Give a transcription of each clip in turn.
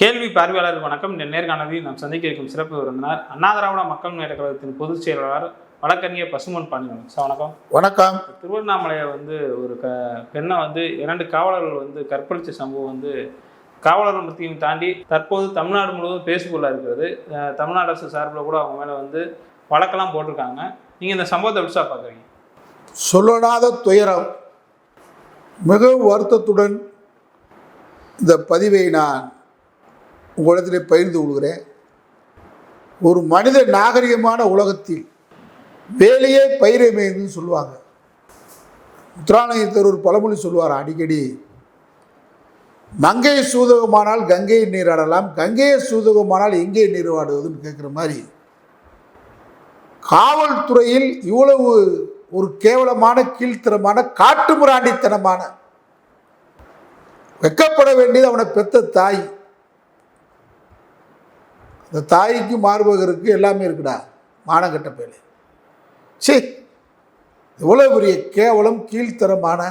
கேள்வி பார்வையாளர் வணக்கம். இந்த நேர்காணலில் நாம் சந்திக்க இருக்கும் சிறப்பு விருந்தினர் அண்ணா திராவிட மக்கள் முன்னேற்ற கழகத்தின் பொதுச் செயலாளர் வழக்கறிஞர் பசுமன் பாண்டியன். சார் வணக்கம். வணக்கம். திருவண்ணாமலையை வந்து ஒரு க பெண்ணை வந்து இரண்டு காவலர்கள் வந்து கற்பழித்த சம்பவம் வந்து காவலர் மத்தியும் தாண்டி தற்போது தமிழ்நாடு முழுவதும் பேசுபொருளாக இருக்கிறது. தமிழ்நாடு அரசு சார்பில் கூட அவங்க மேலே வந்து வழக்கெல்லாம் போட்டிருக்காங்க. நீங்கள் இந்த சம்பவத்தை சார் பார்க்குறீங்க? சொல்லனாத துயரம். மிகவும் வருத்தத்துடன் இந்த பதிவை நான் உங்களிடத்திலே பகிர்ந்து கொள்கிறேன். ஒரு மனித நாகரிகமான உலகத்தில் வேலையே பயிரமைன்னு சொல்லுவாங்க. முத்துராமலிங்கத்தர் ஒரு பழமொழி சொல்லுவார் அடிக்கடி. மங்கை சூதகமானால் கங்கையை நீராடலாம் கங்கையை சூதகமானால் எங்கே நீராடுவதுன்னு கேட்குற மாதிரி. காவல்துறையில் இவ்வளவு ஒரு கேவலமான கீழ்த்தரமான காட்டுமிராண்டித்தனமான வெக்கப்பட வேண்டியது அவனை பெத்த தாய். இந்த தாய்க்கு மார்பகருக்கு எல்லாமே இருக்குடா மானங்கட்ட பேலே சே இவ்வளோ பெரிய கேவலம் கீழ்த்தரமான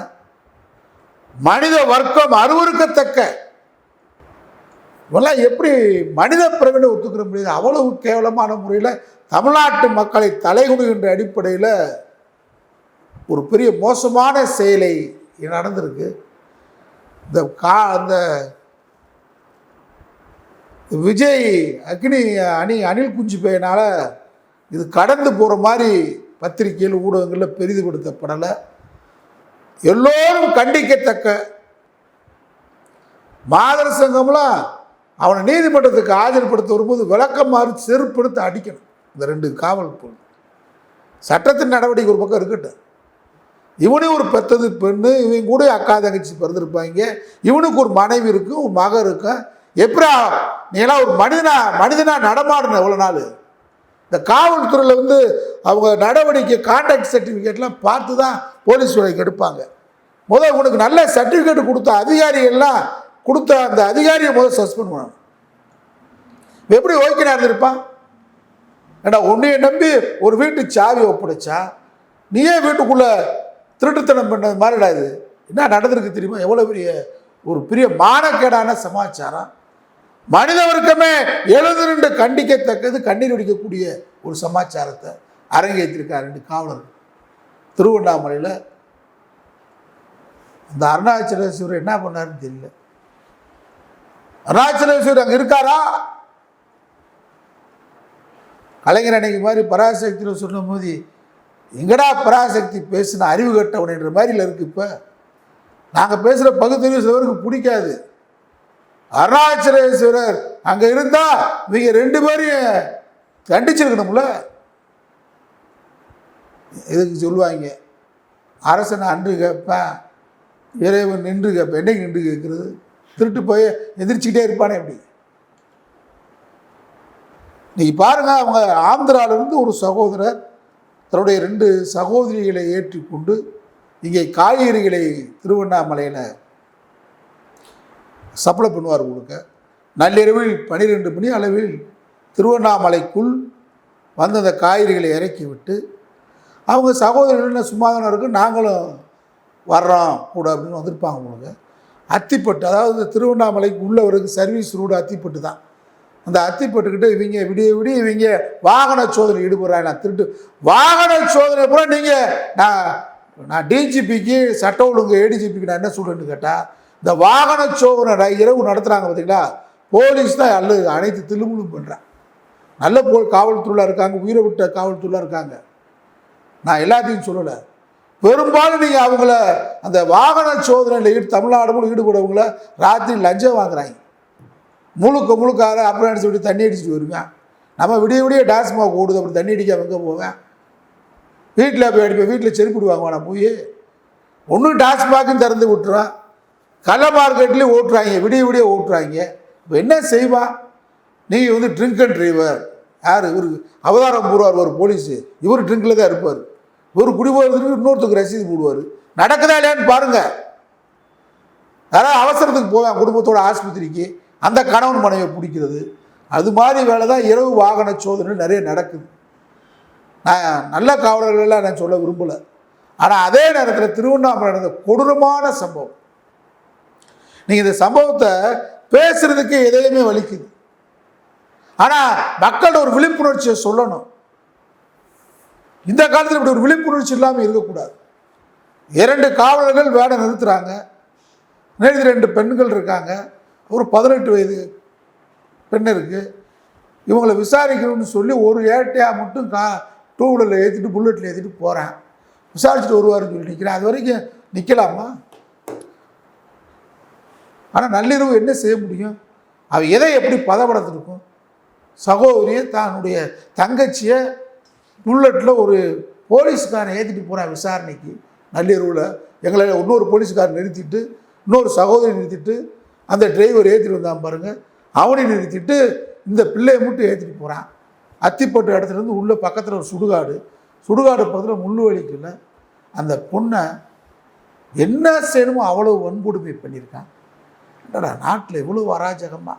மனித வர்க்கம் அருவருக்கத்தக்க. இவெல்லாம் எப்படி மனித பிறவினை ஒத்துக்கிற முடியுது. அவ்வளவு கேவலமான முறையில் தமிழ்நாட்டு மக்களை தலைகுடுகின்ற அடிப்படையில் ஒரு பெரிய மோசமான செயலை நடந்திருக்கு. இந்த கா அந்த விஜய் அக்னி அணி அணில் குஞ்சு பையனால் இது கடந்து போகிற மாதிரி பத்திரிகையில் ஊடகங்களில் பெரிதுபடுத்தப்படலை. எல்லோரும் கண்டிக்கத்தக்க மாதர் சங்கம்லாம் அவனை நீதிமன்றத்துக்கு ஆஜர்படுத்த வரும்போது விளக்கம் மாறி செருப்படுத்த அடிக்கணும். இந்த ரெண்டு காவல் பொருள் சட்டத்தின் நடவடிக்கை ஒரு பக்கம் இருக்கட்டும். இவனையும் ஒரு பெத்தது பெண்ணு இவன் கூட அக்கா தங்கச்சி பிறந்திருப்பாங்க. இவனுக்கு ஒரு மனைவி இருக்கும் ஒரு மகன் இருக்கும் எப்படா நீ எல்லாம் ஒரு மனிதனா மனிதனா நடமாடணும் எவ்வளோ நாள்? இந்த காவல்துறையில் வந்து அவங்க நடவடிக்கை கான்டாக்ட் சர்டிஃபிகேட்லாம் பார்த்து தான் போலீஸ் வேலைக்கு எடுப்பாங்க. முதல் உனக்கு நல்ல சர்டிஃபிகேட் கொடுத்த அதிகாரிகள்லாம் கொடுத்த அந்த அதிகாரியை முதல் சஸ்பெண்ட் பண்ணணும். எப்படி ஓய்க்கினா இருந்திருப்பான்? ஏடா உன்னைய நம்பி ஒரு வீட்டு சாவி ஒப்படைச்சா? நீயே வீட்டுக்குள்ளே திருட்டுத்தனம் பண்ணது மாதிரிடா இது. என்ன நடந்திருக்கு தெரியுமா? எவ்வளோ பெரிய ஒரு பெரிய மானக்கேடான சமாச்சாரம். மனித வர்க்கமே எழுந்திருந்து கண்டிக்கத்தக்கது கண்ணீர் வடிக்கக்கூடிய ஒரு சமாச்சாரத்தை அரங்கேற்றிருக்கார் ரெண்டு காவலர். திருவண்ணாமலையில் அந்த அருணாச்சலேஸ்வரர் என்ன பண்ணாருன்னு தெரியல. அருணாச்சலேஸ்வரர் அங்கே இருக்காரா? கலைஞர் அன்னைக்கு மாதிரி பராசக்தியில் சொல்லும் போது எங்கடா பராசக்தி பேசின அறிவு கட்டவன்ன்ற மாதிரியில் இருக்கு இப்போ. நாங்கள் பேசுகிற பகுத்தறிவு சிலவருக்கு பிடிக்காது. அருணாச்சலேஸ்வரர் அங்கே இருந்தால் இவங்க ரெண்டு பேரையும் கண்டிச்சிருக்கணும்ல இதுக்கு சொல்லுவாங்க? அரசனை அன்று கேட்பேன் இறைவன் நின்று கேட்பேன். என்னைக்கு நின்று கேட்குறது? திருட்டு போய் எதிர்ச்சிக்கிட்டே இருப்பானே எப்படி இன்னைக்கு பாருங்க அவங்க ஆந்திராவிலிருந்து ஒரு சகோதரர் தன்னுடைய ரெண்டு சகோதரிகளை ஏற்றிக்கொண்டு இங்கே காய்கறிகளை திருவண்ணாமலையில் சப்ளை பண்ணுவார் உங்களுக்கு. நள்ளிரவில் பன்னிரெண்டு மணி அளவில் திருவண்ணாமலைக்குள் வந்து அந்த காய்கறிகளை இறக்கி விட்டு அவங்க சகோதரர்கள் சும்மா தானே நாங்களும் வர்றோம் கூட அப்படின்னு வந்திருப்பாங்க உங்களுக்கு அத்திப்பட்டு அதாவது திருவண்ணாமலைக்கு உள்ளவருக்கு சர்வீஸ் ரோடு அத்திப்பட்டு தான். அந்த அத்திப்பட்டுக்கிட்ட இவங்க விடிய விடிய இவங்க வாகன சோதனை ஈடுபடுறாங்க. திருட்டு வாகன சோதனை பூரா நீங்கள் நான் நான் டிஜிபிக்கு சட்ட ஒழுங்கு ஏடிஜிபிக்கு நான் என்ன சொல்கிறேன்னு கேட்டால் இந்த வாகன சோதனை இரவு நடத்துகிறாங்க பார்த்தீங்களா போலீஸ் தான் அல்ல அனைத்து தில்லுமுள்ளும் பண்ணுறான் நல்ல போல் காவல்துறையில் இருக்காங்க உயிரை விட்ட காவல்துறையில் இருக்காங்க. நான் எல்லாத்தையும் சொல்லலை. பெரும்பாலும் நீங்கள் அவங்கள அந்த வாகன சோதனையில் ஈடு தமிழ்நாடு கூட ஈடுபடவங்கள ராத்திரி லஞ்சம் வாங்குறாங்க. முழுக்க முழுக்க அப்புறம் அடிச்சு விட்டு தண்ணி அடிச்சுட்டு வருவேன் நம்ம விடிய விடிய டாஸ்மாக் ஓடுது அப்புறம் தண்ணி அடிக்க எங்கே போவேன்? வீட்டில் போய் அடிப்பேன் வீட்டில் செருப்பிடுவாங்க நான் போய். ஒன்றும் டாஸ்மாக்கும் திறந்து விட்டுருவேன் கள்ள மார்க்கெட்லேயும் ஓட்டுறாங்க விடிய விடிய ஓட்டுறாங்க. இப்போ என்ன செய்வா? நீங்கள் வந்து ட்ரிங்க் அண்ட் டிரைவர் யார்? இவர் அவதாரம் போடுவார் ஒரு போலீஸு. இவர் ட்ரிங்கில் தான் இருப்பார். இவர் குடி போகிறதுக்கு இன்னொருத்தருக்கு ரசீது போடுவார். நடக்குதா இல்லையான்னு பாருங்கள் யாராவது அவசரத்துக்கு போவேன் குடும்பத்தோட ஆஸ்பத்திரிக்கு. அந்த கணவன் மனைவியை பிடிக்கிறது. அது மாதிரி வேலை தான் இரவு வாகன சோதனை நிறைய நடக்குது. நான் நல்ல காவலர்களெல்லாம் நான் சொல்ல விரும்பலை. ஆனால் அதே நேரத்தில் திருவண்ணாமலை நடந்த கொடூரமான சம்பவம். நீங்கள் இந்த சம்பவத்தை பேசுறதுக்கு எதையுமே வலிக்குது. ஆனால் மக்கள் ஒரு விழிப்புணர்ச்சியை சொல்லணும். இந்த காலத்தில் இப்படி ஒரு விழிப்புணர்ச்சி இல்லாமல் இருக்கக்கூடாது. இரண்டு காவலர்கள் வேலை நிறுத்துறாங்க. நேற்று ரெண்டு பெண்கள் இருக்காங்க. ஒரு பதினெட்டு வயது பெண் இருக்கு. இவங்களை விசாரிக்கணும்னு சொல்லி ஒரு ஏட்டையாக மட்டும் கா டூ வீலரில் ஏற்றிட்டு புல்லட்டில் ஏற்றிட்டு போகிறேன் விசாரிச்சுட்டு வருவாருன்னு சொல்லி நிற்கிறேன் அது வரைக்கும் நிற்கலாமா ஆனால் நள்ளிரவு என்ன செய்ய முடியும்? அவ எதை எப்படி பதப்படுத்திருக்கும்? சகோதரியை தன்னுடைய தங்கச்சியை புல்லட்டில் ஒரு போலீஸ்காரன் ஏற்றிட்டு போகிறான் விசாரணைக்கு. நள்ளிரவில் எங்களை இன்னொரு போலீஸ்காரன் நிறுத்திட்டு இன்னொரு சகோதரி நிறுத்திட்டு அந்த டிரைவர் ஏற்றிட்டு வந்தான் பாருங்கள் அவனை நிறுத்திட்டு இந்த பிள்ளையை மட்டும் ஏற்றிட்டு போகிறான் அத்திப்பட்டு இடத்துலேருந்து உள்ளே பக்கத்தில் ஒரு சுடுகாடு. சுடுகாடு பக்கத்தில் முள்ளு வலிக்கல அந்த பொண்ணை என்ன செய்யணுமோ அவ்வளோ வன்கொடுமை பண்ணியிருக்கான். என்னடா நாட்டில் இவ்வளவு அராஜகமாக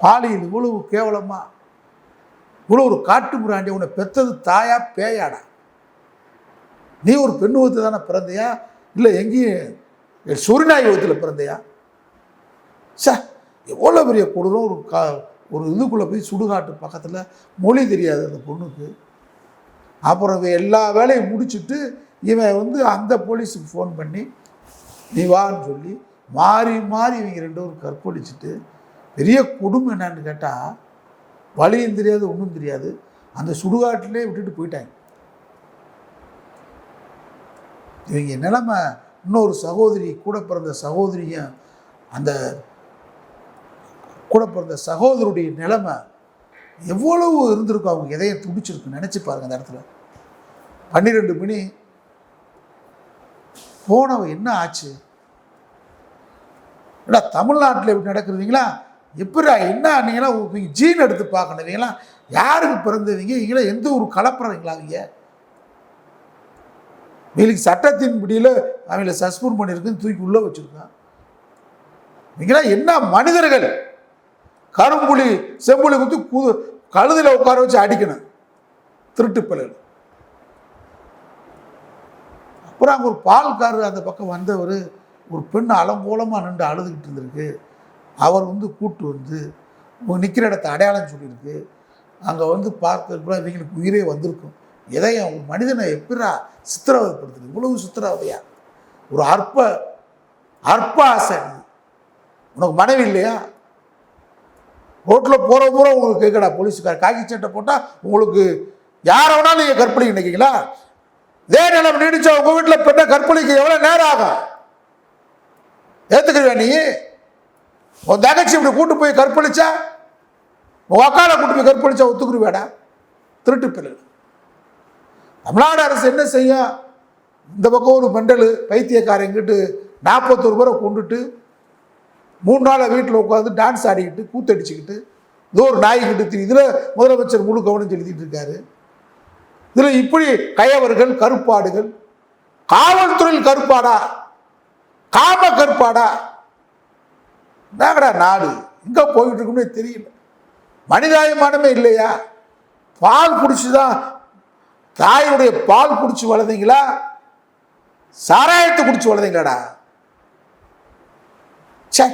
பாலியல் இவ்வளவு கேவலமாக இவ்வளோ ஒரு காட்டு பிராண்டி உன்னை பெற்றது தாயா பேயாடா? நீ ஒரு பெண் வகுத்து தானே பிறந்தையா? இல்லை எங்கேயும் சூரியநாய் வகுத்தில் பிறந்தையா? சே எவ்வளோ பெரிய கொடூரம் ஒரு கா ஒரு இதுக்குள்ளே போய் சுடுகாட்டு பக்கத்தில் மொழி தெரியாது அந்த பொண்ணுக்கு. அப்புறம் எல்லா வேலையும் முடிச்சுட்டு இவன் வந்து அந்த போலீஸுக்கு ஃபோன் பண்ணி நீ வான்னு சொல்லி மாறி மாறி இவங்க ரெண்டு பேரும் கற்பழிச்சிட்டு பெரிய கொடுமை என்னன்னு கேட்டால் வழியும் தெரியாது ஒன்றும் தெரியாது. அந்த சுடுகாட்டிலே விட்டுட்டு போயிட்டாங்க. இவங்க நிலைமை இன்னொரு சகோதரி கூட பிறந்த சகோதரியும் அந்த கூட பிறந்த சகோதரருடைய நிலைமை எவ்வளவு இருந்திருக்கும் அவங்க எதையும் துடிச்சிருக்கு நினச்சி பாருங்கள் அந்த இடத்துல. பன்னிரெண்டு மணி போனவ என்ன ஆச்சு? ஏன்னா தமிழ்நாட்டில் இப்படி நடக்கிறதுங்களா எப்படா என்ன நீங்களா? நீங்கள் ஜீன் எடுத்து பார்க்கணும். யாருக்கு பிறந்தவங்க இவங்களா எந்த ஒரு கலப்புறீங்களா அவங்க இவங்களுக்கு சட்டத்தின் பிடியில் அவங்கள சஸ்பெண்ட் பண்ணியிருக்குன்னு தூக்கி உள்ளே வச்சுருக்கான். இவங்களாம் என்ன மனிதர்கள்? கரும்புலி செம்புலி குத்து கு கழுதில் உட்கார வச்சு அடிக்கணும். திருட்டு பிள்ளைகள். அப்புறம் அங்கே ஒரு பால்காரர் அந்த பக்கம் வந்தவர் ஒரு பெண் அலங்கோலமாக நின்று அழுதுகிட்டு இருந்திருக்கு. அவர் வந்து கூட்டு வந்து உங்கள் நிற்கிற இடத்த அடையாளம் சொல்லியிருக்கு. அங்கே வந்து பார்க்கறப்ப இவங்களுக்கு உயிரே வந்திருக்கும். எதையும் ஒரு மனிதனை எப்படா சித்திரவதைப்படுத்துது இவ்வளவு சித்திரவதையா? ஒரு அற்ப அற்ப ஆசை உனக்கு மனைவி இல்லையா? ரோட்டில் போகிற பூரா உங்களுக்கு கேட்கடா போலீஸுக்கார் காக்கி சட்டை போட்டால் உங்களுக்கு யாரை வேணாலும் நீங்கள் கற்பழிக்க நினைக்கிறீங்களா? இதே நிலம் நீடிச்சா உங்கள் வீட்டில் பெண்ணை கற்பழிக்க எவ்வளோ நேரம் ஆகும்? ஏற்றுக்கிறியா நீ? உன் தங்கச்சி இப்படி கூட்டு போய் கற்பழிச்சா? உன் அக்காவை கூட்டு போய் கற்பழிச்சா ஒத்துக்குருவேடா திருட்டு பிள்ளை தமிழ்நாடு அரசு என்ன செய்யும் இந்த பக்கம் ஒரு மண்டல் பைத்தியக்காரங்கிட்டு நாற்பத்தொரு பேரை கொண்டுட்டு மூணு நாளை வீட்டில் உட்காந்து டான்ஸ் ஆடிக்கிட்டு கூத்தடிச்சுக்கிட்டு இதோ ஒரு நாய்கிட்டு திரு இதில் முதலமைச்சர் முழு கவனம் செலுத்திட்டு இருக்காரு. இதில் இப்படி கயவர்கள் கருப்பாடுகள் காவல்துறையில் கருப்பாடா? காம கருப்பாடா என்னங்கடா நாடு. எங்கே போயிட்டு இருக்கும்னு தெரியல. மனிதாயமானமே இல்லையா? பால் குடிச்சு தான் தாயுடைய பால் குடிச்சு வளர்ந்தீங்களா? சாராயத்தை குடிச்சு வளர்ந்தீங்களாடா? சே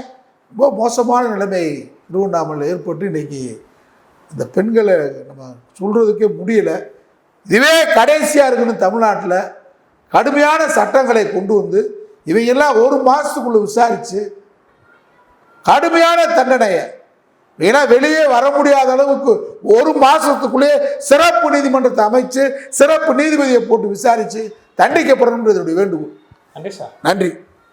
ரொம்ப மோசமான நிலைமை. திருவண்ணாமலையில் ஏற்பட்டு இன்னைக்கு இந்த பெண்களை நம்ம சொல்கிறதுக்கே முடியல. இதுவே கடைசியாக இருக்குன்னு தமிழ்நாட்டில் கடுமையான சட்டங்களை கொண்டு வந்து இவையெல்லாம் ஒரு மாதத்துக்குள்ளே விசாரித்து கடுமையான தண்டனையை. ஏன்னா வெளியே வர முடியாத அளவுக்கு ஒரு மாதத்துக்குள்ளேயே சிறப்பு நீதிமன்றத்தை அமைச்சு சிறப்பு நீதிபதியை போட்டு விசாரித்து தண்டிக்கப்படணுன்றது என்னுடைய வேண்டுகோள். நன்றி சார். நன்றி.